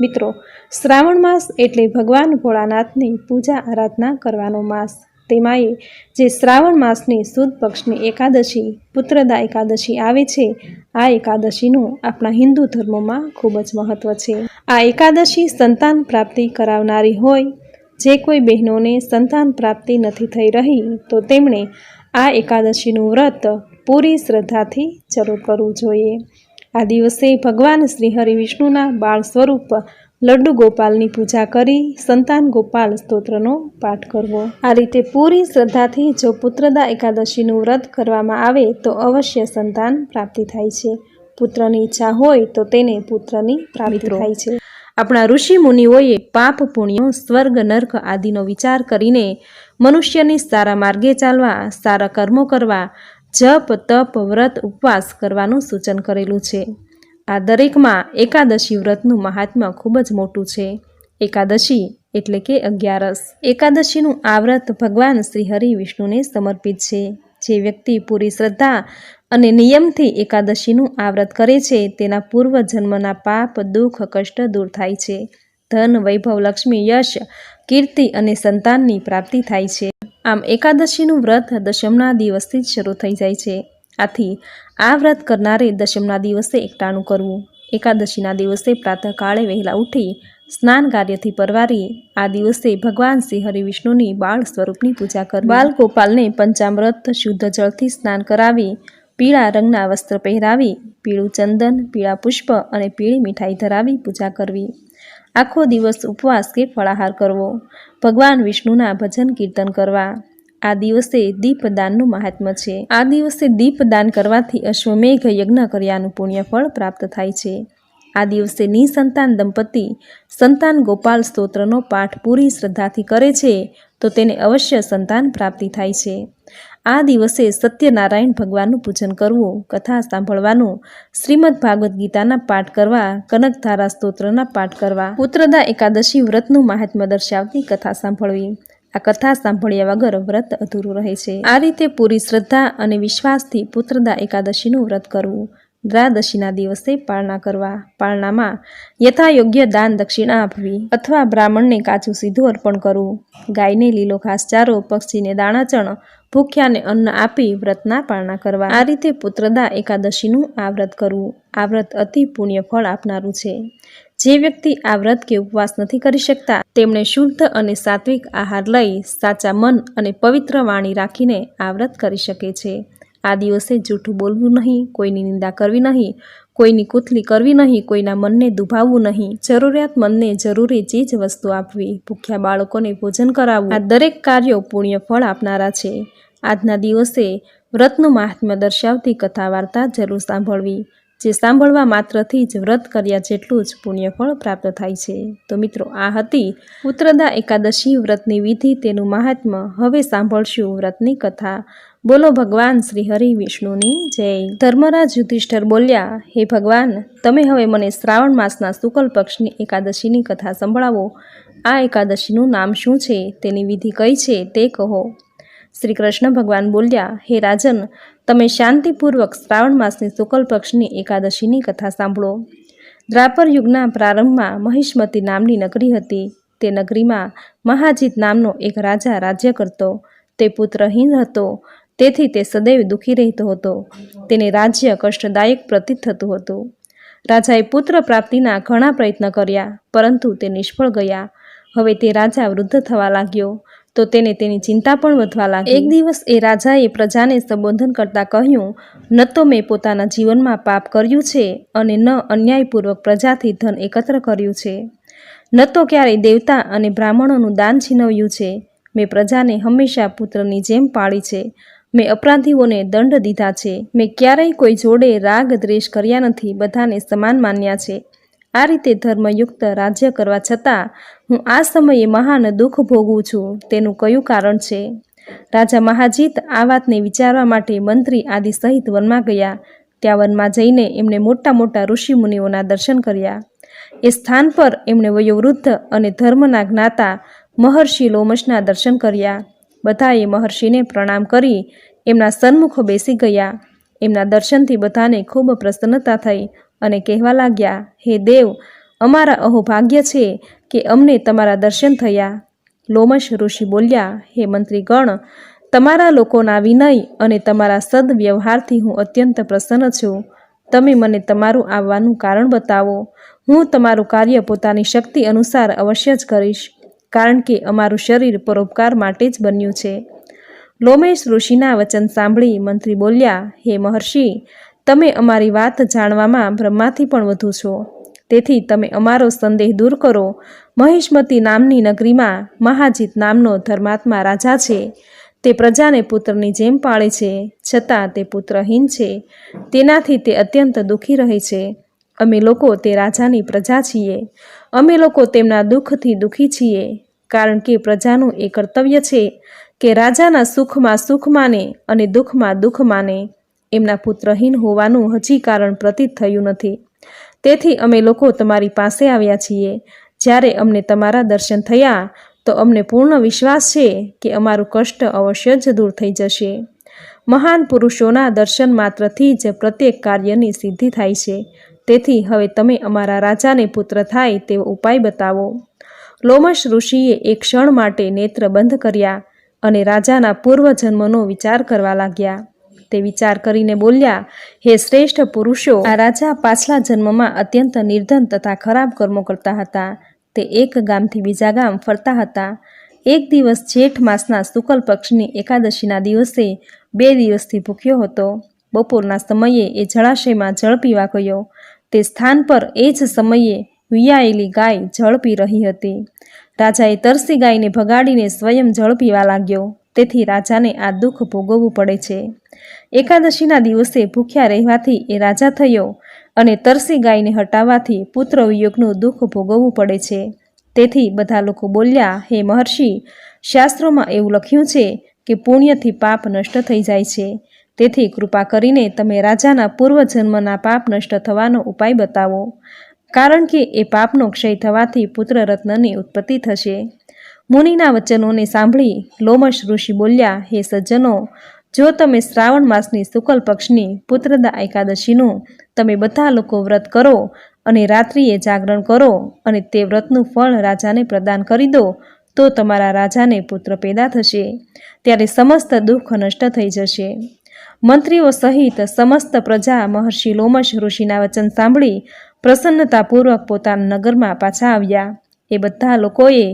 મિત્રો, શ્રાવણ માસ એટલે ભગવાન ભોળાનાથની પૂજા આરાધના કરવાનો માસ. તેમાંય જે શ્રાવણ માસની સુદ પક્ષની એકાદશી, પુત્રદા એકાદશી આવે છે, આ એકાદશીનું આપણા હિન્દુ ધર્મમાં ખૂબ જ મહત્ત્વ છે. આ એકાદશી સંતાન પ્રાપ્તિ કરાવનારી હોય, જે કોઈ બહેનોને સંતાન પ્રાપ્તિ નથી થઈ રહી, તો તેમણે આ એકાદશીનું વ્રત પૂરી શ્રદ્ધાથી જરૂર કરવું જોઈએ. આ દિવસે ભગવાન શ્રી હરિ વિષ્ણુના બાળ સ્વરૂપ લડ્ડુ ગોપાલની પૂજા કરી સંતાન ગોપાલ સ્તોત્રનો પાઠ કરવો. આ રીતે પૂરી શ્રદ્ધાથી જો પુત્રદા એકાદશીનું વ્રત કરવામાં આવે તો અવશ્ય સંતાન પ્રાપ્તિ થાય છે. પુત્રની ઈચ્છા હોય તો તેને પુત્રની પ્રાપ્તિ થાય છે. આપણા ઋષિ મુનિઓએ પાપ પુણ્યો સ્વર્ગ નર્ક આદિનો વિચાર કરીને મનુષ્યની સારા માર્ગે ચાલવા સારા કર્મો કરવા જપ, તપ, વ્રત, ઉપવાસ કરવાનું સૂચન કરેલું છે. આ દરેકમાં એકાદશી વ્રતનું મહાત્મ્ય ખૂબ જ મોટું છે. એકાદશી એટલે કે અગિયારસ. એકાદશીનું આ વ્રત ભગવાન શ્રી હરિ વિષ્ણુને સમર્પિત છે. જે વ્યક્તિ પૂરી શ્રદ્ધા અને નિયમથી એકાદશીનું આ વ્રત કરે છે, તેના પૂર્વ જન્મના પાપ, દુઃખ, કષ્ટ દૂર થાય છે. ધન, વૈભવ, લક્ષ્મી, યશ, કીર્તિ અને સંતાનની પ્રાપ્તિ થાય છે. આમ એકાદશીનું વ્રત દશમના દિવસથી જ શરૂ થઈ જાય છે. આથી આ વ્રત કરનારે દશમના દિવસે એકટાણું કરવું. એકાદશીના દિવસે પ્રાતઃકાળે વહેલા ઉઠી સ્નાન કાર્યથી પરવારી આ દિવસે ભગવાન શ્રી હરિ વિષ્ણુની બાળ સ્વરૂપની પૂજા કરવી. બાલ ગોપાલને પંચામૃત શુદ્ધ જળથી સ્નાન કરાવી, પીળા રંગના વસ્ત્ર પહેરાવી, પીળું ચંદન, પીળા પુષ્પ અને પીળી મીઠાઈ ધરાવી પૂજા કરવી. આખો દિવસ ઉપવાસ કે ફળાહાર કરવો. ભગવાન વિષ્ણુના ભજન કીર્તન કરવા. આ દિવસે દીપદાનનું મહાત્મ્ય છે. આ દિવસે દીપદાન કરવાથી અશ્વમેઘ યજ્ઞ કર્યાનું પુણ્ય ફળ પ્રાપ્ત થાય છે. આ દિવસે નિસંતાન દંપતી સંતાન ગોપાલ સ્તોત્રનો પાઠ પૂરી શ્રદ્ધાથી કરે છે. તો તેને અવશ્ય સંતાન પ્રાપ્તિ થાય છે. આ દિવસે સત્યનારાયણ ભગવાનનું પૂજન કરવું, કથા સાંભળવાનું, શ્રીમદ ભાગવદ્ ગીતાના પાઠ કરવા કનકધારા સ્તોત્રના પાઠ કરવા, પુત્રદા એકાદશી વ્રતનું મહાત્મ્ય દર્શાવતી કથા સાંભળવી. આ કથા સાંભળ્યા વગર વ્રત અધૂરું રહે છે. આ રીતે પૂરી શ્રદ્ધા અને વિશ્વાસથી પુત્રદા એકાદશીનું વ્રત કરવું. દ્વાદશીના દિવસે પાળના કરવા. પાળનામાં યથાયોગ્ય દાન દક્ષિણા આપવી અથવા બ્રાહ્મણને કાચું સીધું અર્પણ કરવું. ગાયને લીલો ઘાસચારો, પક્ષીને દાણાચણ, ભૂખ્યાને અન્ન આપી વ્રતના પાળના કરવા. આ રીતે પુત્રદા એકાદશીનું આ વ્રત કરવું. આ વ્રત અતિ પુણ્ય ફળ આપનારું છે. જે વ્યક્તિ આ વ્રત કે ઉપવાસ નથી કરી શકતા, તેમણે શુદ્ધ અને સાત્વિક આહાર લઈ સાચા મન અને પવિત્ર વાણી રાખીને આ વ્રત કરી શકે છે. આ દિવસે જૂઠું બોલવું નહીં, કોઈની નિંદા કરવી નહીં, કોઈની કુથલી કરવી નહીં, કોઈના મનને દુભાવવું નહીં. જરૂરિયાતમંદને જરૂરી ચીજ વસ્તુ આપવી, ભૂખ્યા બાળકોને ભોજન કરાવવું. આ દરેક કાર્યો પુણ્ય ફળ આપનારા છે. આજના દિવસે વ્રતનું મહાત્મ્ય દર્શાવતી કથા વાર્તા જરૂર સાંભળવી. જે સાંભળવા માત્રથી જ વ્રત કર્યા જેટલું જ પુણ્યફળ પ્રાપ્ત થાય છે. તો મિત્રો, આ હતી પુત્રદા એકાદશી વ્રતની વિધિ તેનું મહાત્મ્ય હવે સાંભળશું વ્રતની કથા. બોલો ભગવાન શ્રી હરિ વિષ્ણુની જય. ધર્મરાજ યુધિષ્ઠર બોલ્યા, હે ભગવાન, તમે હવે મને શ્રાવણ માસના શુકલ પક્ષની એકાદશીની કથા સંભળાવો. આ એકાદશીનું નામ શું છે? તેની વિધિ કઈ છે તે કહો. શ્રી કૃષ્ણ ભગવાન બોલ્યા, હે રાજન, તમે શાંતિપૂર્વક શ્રાવણ માસની શુકલ પક્ષની એકાદશીની કથા સાંભળો. દ્રાપર યુગના પ્રારંભમાં મહિષ્મતી નામની નગરી હતી. તે નગરીમાં મહાજીત નામનો એક રાજા રાજ્ય કરતો. તે પુત્રહીન હતો. તેથી તે સદૈવ દુઃખી રહેતો હતો. તેને રાજ્ય કષ્ટદાયક પ્રતીત થતું હતું. રાજાએ પુત્ર પ્રાપ્તિના ઘણા પ્રયત્ન કર્યા, પરંતુ તે નિષ્ફળ ગયા. હવે તે રાજા વૃદ્ધ થવા લાગ્યો. તો તેને તેની ચિંતા પણ વધવા લાગી. એક દિવસ એ રાજાએ પ્રજાને સંબોધન કરતાં કહ્યું, ન તો મેં પોતાના જીવનમાં પાપ કર્યું છે અને ન અન્યાયપૂર્વક પ્રજાથી ધન એકત્ર કર્યું છે. ન તો ક્યારેય દેવતા અને બ્રાહ્મણોનું દાન છીનવ્યું છે. મેં પ્રજાને હંમેશા પુત્રની જેમ પાળી છે. મેં અપરાધીઓને દંડ દીધા છે. મેં ક્યારેય કોઈ જોડે રાગ દ્વેષ કર્યા નથી. બધાને સમાન માન્યા છે. આ રીતે ધર્મયુક્ત રાજ્ય કરવા છતાં હું આ સમયે મહાન દુઃખ ભોગવું છું, તેનું કયું કારણ છે? રાજા મહાજીત આ વાતને વિચારવા માટે મંત્રી આદિ સહિત વનમાં ગયા. ત્યાં વનમાં જઈને એમણે મોટા મોટા ઋષિ મુનિઓના દર્શન કર્યા. એ સ્થાન પર એમણે વયોવૃદ્ધ અને ધર્મના જ્ઞાતા મહર્ષિ લોમશના દર્શન કર્યા. બધાએ મહર્ષિને પ્રણામ કરી, એમના સન્મુખ બેસી ગયા. એમના દર્શનથી બધાને ખૂબ પ્રસન્નતા થઈ. અને કહેવા લાગ્યા, હે દેવ, અમારા અહોભાગ્ય છે કે અમને તમારા દર્શન થયા. લોમશ ઋષિ બોલ્યા, હે મંત્રીગણ, તમારા લોકોના વિનય અને તમારા સદવ્યવહારથી હું અત્યંત પ્રસન્ન છું. તમે મને તમારું આવવાનું કારણ બતાવો. હું તમારું કાર્ય પોતાની શક્તિ અનુસાર અવશ્ય જ કરીશ, કારણ કે અમારું શરીર પરોપકાર માટે જ બન્યું છે. લોમેશ ઋષિના વચન સાંભળી મંત્રી બોલ્યા, હે મહર્ષિ તમે અમારી વાત જાણવામાં બ્રહ્માથી પણ વધુ છો. તેથી તમે અમારો સંદેહ દૂર કરો. મહિષ્મતી નામની નગરીમાં મહાજીત નામનો ધર્માત્મા રાજા છે. તે પ્રજાને પુત્રની જેમ પાળે છે. છતાં તે પુત્રહીન છે. તેનાથી તે અત્યંત દુઃખી રહે છે. અમે લોકો તે રાજાની પ્રજા છીએ. અમે લોકો તેમના દુઃખથી દુઃખી છીએ. કારણ કે પ્રજાનું એ કર્તવ્ય છે કે રાજાના સુખમાં સુખ માને અને દુઃખમાં દુઃખ માને. એમના પુત્રહીન હોવાનું હજી કારણ પ્રતીત થયું નથી. તેથી અમે લોકો તમારી પાસે આવ્યા છીએ. જ્યારે અમને તમારા દર્શન થયા, તો અમને પૂર્ણ વિશ્વાસ છે કે અમારું કષ્ટ અવશ્ય જ દૂર થઈ જશે. મહાન પુરુષોના દર્શન માત્રથી જ પ્રત્યેક કાર્યની સિદ્ધિ થાય છે. તેથી હવે તમે અમારા રાજાને પુત્ર થાય તેવો ઉપાય બતાવો. લોમશ ઋષિએ એક ક્ષણ માટે નેત્ર બંધ કર્યા અને રાજાના પૂર્વજન્મનો વિચાર કરવા લાગ્યા. તે વિચાર કરીને બોલ્યા, હે શ્રેષ્ઠ પુરુષો, આ રાજા પાછલા જન્મમાં અત્યંત નિર્ધન તથા ખરાબ કર્મો કરતા હતા. તે એક ગામથી બીજા ગામ ફરતા હતા. એક દિવસ જેઠ માસના શુકલ પક્ષની એકાદશીના દિવસે બે દિવસથી ભૂખ્યો હતો. બપોરના સમયે એ જળાશયમાં જળ પીવા ગયો. તે સ્થાન પર એ જ સમયે વિયાયેલી ગાય જળ પી રહી હતી. રાજાએ તરસી ગાયને ભગાડીને સ્વયં જળ પીવા લાગ્યો. તેથી રાજાને આ દુઃખ ભોગવવું પડે છે. એકાદશીના દિવસે ભૂખ્યા રહેવાથી એ રાજા થયો અને તરસી ગાયને હટાવવાથી પુત્ર વિયોગનું દુઃખ ભોગવવું પડે છે. તેથી બધા લોકો બોલ્યા, હે મહર્ષિ, શાસ્ત્રોમાં એવું લખ્યું છે કે પુણ્યથી પાપ નષ્ટ થઈ જાય છે. તેથી કૃપા કરીને તમે રાજાના પૂર્વજન્મના પાપ નષ્ટ થવાનો ઉપાય બતાવો. કારણ કે એ પાપનો ક્ષય થવાથી પુત્ર રત્નની ઉત્પત્તિ થશે. મુનિના વચનોને સાંભળી લોમશ ઋષિ બોલ્યા, હે સજ્જનો, જો તમે શ્રાવણ માસની શુકલ પક્ષની પુત્રદા એકાદશીનું તમે બધા લોકો વ્રત કરો અને રાત્રિએ જાગરણ કરો અને તે વ્રતનું ફળ રાજાને પ્રદાન કરી દો, તો તમારા રાજાને પુત્ર પેદા થશે. ત્યારે સમસ્ત દુઃખ નષ્ટ થઈ જશે. મંત્રીઓ સહિત સમસ્ત પ્રજા મહર્ષિ લોમશ ઋષિના વચન સાંભળી પ્રસન્નતાપૂર્વક પોતાના નગરમાં પાછા આવ્યા. એ બધા લોકોએ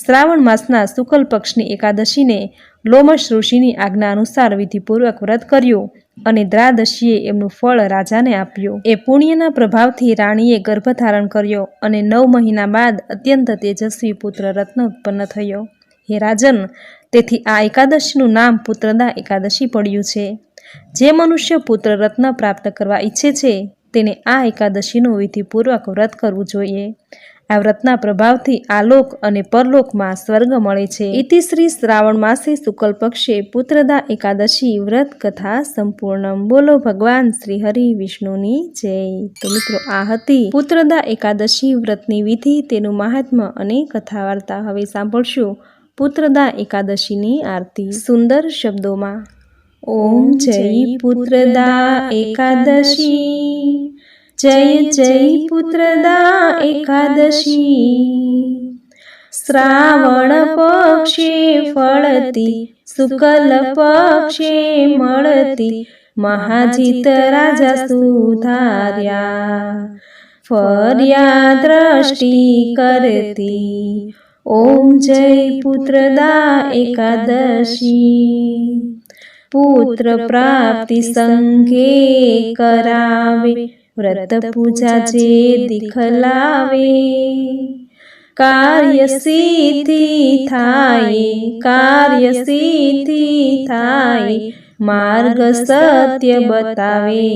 શ્રાવણ માસના શુકલ પક્ષની એકાદશીને લોમશ ઋષિની આજ્ઞા અનુસાર વિધિપૂર્વક વ્રત કર્યું અને દ્રાદશીએ એમનું ફળ રાજાને આપ્યું. એ પુણ્યના પ્રભાવથી રાણીએ ગર્ભધારણ કર્યો અને નવ મહિના બાદ અત્યંત તેજસ્વી પુત્ર રત્ન ઉત્પન્ન થયો. હે રાજન, તેથી આ એકાદશીનું નામ પુત્રદા એકાદશી પડ્યું છે. જે મનુષ્ય પુત્ર રત્ન પ્રાપ્ત કરવા ઈચ્છે છે, તેને આ એકાદશીનું વિધિપૂર્વક વ્રત કરવું જોઈએ. આ વ્રતના પ્રભાવથી આલોક અને પરલોકમાં સ્વર્ગ મળે છે. ઇતિશ્રી શ્રાવણ માસે શુકલ પક્ષે પુત્રદા એકાદશી વ્રત કથા સંપૂર્ણ બોલો ભગવાન શ્રી હરિ વિષ્ણુની જય. તો મિત્રો આ હતી પુત્રદા એકાદશી વ્રતની વિધિ તેનું મહાત્મ્ય અને કથા વાર્તા હવે સાંભળશું પુત્રદા એકાદશીની આરતી. સુંદર શબ્દોમાં. ઓમ જય પુત્રદા એકાદશી. જય જય પુત્રદા એકાદશી. શ્રાવણ પક્ષે ફળતી, શુકલ પક્ષે મળતી, મહાજીત રાજા સુધાર્યા. ફર્યા દ્રષ્ટિ કરતી, ઓમ જય પુત્રદા એકાદશી. પુત્ર પ્રાપ્તિ સંઘે કરાવે વ્રત પૂજા જે દીખલાવે કાર્ય સિદ્ધિ થાય કાર્ય સિદ્ધિ થાય, માર્ગ સત્ય બતાવે.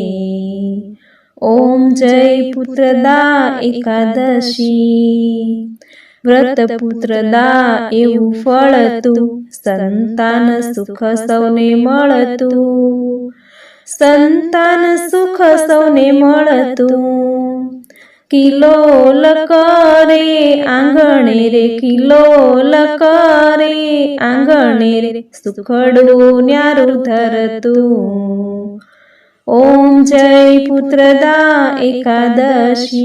ઓમ જય પુત્રદા એકાદશી. વ્રત પુત્રદા એવું ફળતું, સંતાન સુખ સૌને મળતું. સંતાન સુખ સૌને મળતું. કિલો કરે આંગણે રે, કિલો કરે આંગણે રે, સુખડું ન્યારું ધરતું. ઓમ જય પુત્રદા એકાદશી.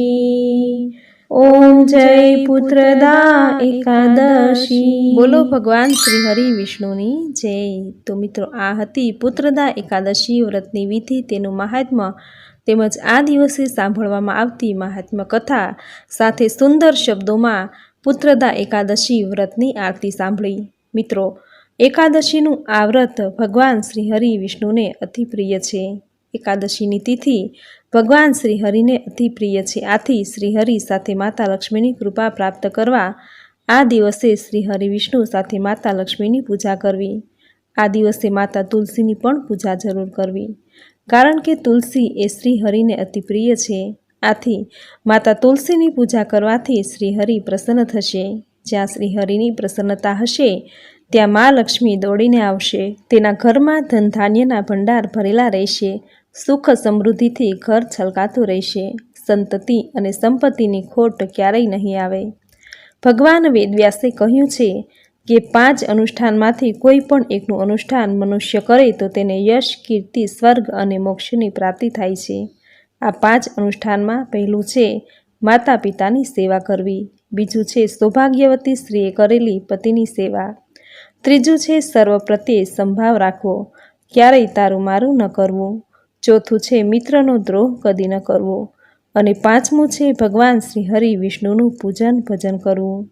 ઓમ જય પુત્રદા એકાદશી. બોલો ભગવાન શ્રી હરિ વિષ્ણુની જય. તો મિત્રો આ હતી પુત્રદા એકાદશી વ્રતની વિધિ. તેનું મહાત્મ્ય તેમજ આ દિવસે સાંભળવામાં આવતી મહાત્મ્ય કથા સાથે સુંદર શબ્દોમાં પુત્રદા એકાદશી વ્રતની આરતી સાંભળી. મિત્રો એકાદશીનું આ વ્રત ભગવાન શ્રી હરિ વિષ્ણુને અતિ પ્રિય છે. એકાદશીની તિથિ ભગવાન શ્રીહરિને અતિ પ્રિય છે. આથી શ્રીહરિ સાથે માતા લક્ષ્મીની કૃપા પ્રાપ્ત કરવા આ દિવસે શ્રી હરિ વિષ્ણુ સાથે માતા લક્ષ્મીની પૂજા કરવી. આ દિવસે માતા તુલસીની પણ પૂજા જરૂર કરવી. કારણ કે તુલસી એ શ્રીહરિને અતિ પ્રિય છે. આથી માતા તુલસીની પૂજા કરવાથી શ્રીહરિ પ્રસન્ન થશે. જ્યાં શ્રીહરિની પ્રસન્નતા હશે, ત્યાં મા લક્ષ્મી દોડીને આવશે. તેના ઘરમાં ધન ધાન્યના ભંડાર ભરેલા રહેશે. સુખ સમૃદ્ધિથી ઘર છલકાતું રહેશે. સંતતિ અને સંપત્તિની ખોટ ક્યારેય નહીં આવે. ભગવાન વેદવ્યાસે કહ્યું છે કે પાંચ અનુષ્ઠાનમાંથી કોઈ પણ એકનું અનુષ્ઠાન મનુષ્ય કરે તો તેને યશ, કીર્તિ, સ્વર્ગ અને મોક્ષની પ્રાપ્તિ થાય છે. આ પાંચ અનુષ્ઠાનમાં પહેલું છે માતા પિતાની સેવા કરવી. બીજું છે સૌભાગ્યવતી સ્ત્રીએ કરેલી પતિની સેવા. ત્રીજું છે સર્વ પ્રત્યે સંભાવ રાખવો. ક્યારેય તારું મારું ન કરવું. ચોથું છે, મિત્રનો દ્રોહ કદી ન કરવો. અને પાંચમું છે, ભગવાન શ્રી હરિ વિષ્ણુનું પૂજન ભજન કરવું.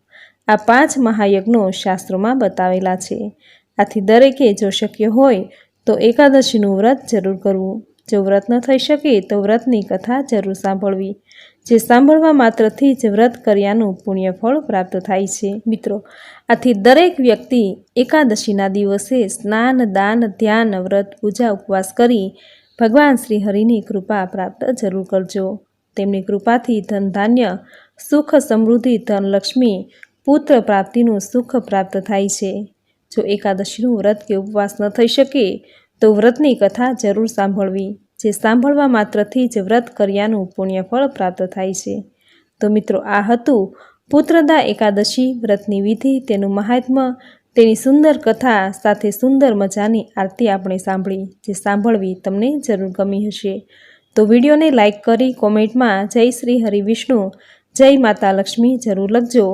આ પાંચ મહાયજ્ઞો શાસ્ત્રોમાં બતાવેલા છે. આથી દરેકે જો શક્ય હોય, તો એકાદશીનું વ્રત જરૂર કરવું. જો વ્રત ન થઈ શકે, તો વ્રતની કથા જરૂર સાંભળવી. જે સાંભળવા માત્રથી જ વ્રત કર્યાનું પુણ્ય ફળ પ્રાપ્ત થાય છે. મિત્રો, આથી દરેક વ્યક્તિ એકાદશીના દિવસે સ્નાન, દાન, ધ્યાન, વ્રત, પૂજા, ઉપવાસ કરી ભગવાન શ્રી હરિની કૃપા પ્રાપ્ત જરૂર કરજો. તેમની કૃપાથી ધન ધાન્ય, સુખ સમૃદ્ધિ, ધન લક્ષ્મી, પુત્ર પ્રાપ્તિનું સુખ પ્રાપ્ત થાય છે. જો એકાદશીનું વ્રત કે ઉપવાસ ન થઈ શકે, તો વ્રતની કથા જરૂર સાંભળવી, જે સાંભળવા માત્રથી જ વ્રત કર્યાનું પુણ્ય ફળ પ્રાપ્ત થાય છે. તો મિત્રો આ હતું પુત્રદા એકાદશી વ્રતની વિધિ. તેનું મહાત્મ્ય તેની સુંદર કથા સાથે સુંદર મજાની આરતી આપણે સાંભળી, જે સાંભળવી તમને જરૂર ગમી હશે. તો વિડીયોને લાઇક કરી કોમેન્ટમાં જય શ્રી હરિ વિષ્ણુ, જય માતા લક્ષ્મી જરૂર લખજો.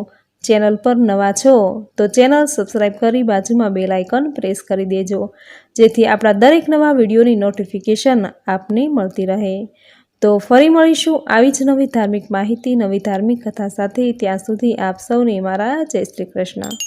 ચેનલ પર નવા છો તો ચેનલ સબસ્ક્રાઈબ કરી બાજુમાં બેલ આઇકન પ્રેસ કરી દેજો, જેથી આપણા દરેક નવા વિડીયોની નોટિફિકેશન આપને મળતી રહે. તો ફરી મળીશું આવી જ નવી ધાર્મિક માહિતી, નવી ધાર્મિક કથા સાથે. ત્યાં સુધી આપ સૌને મારા જય શ્રી કૃષ્ણ.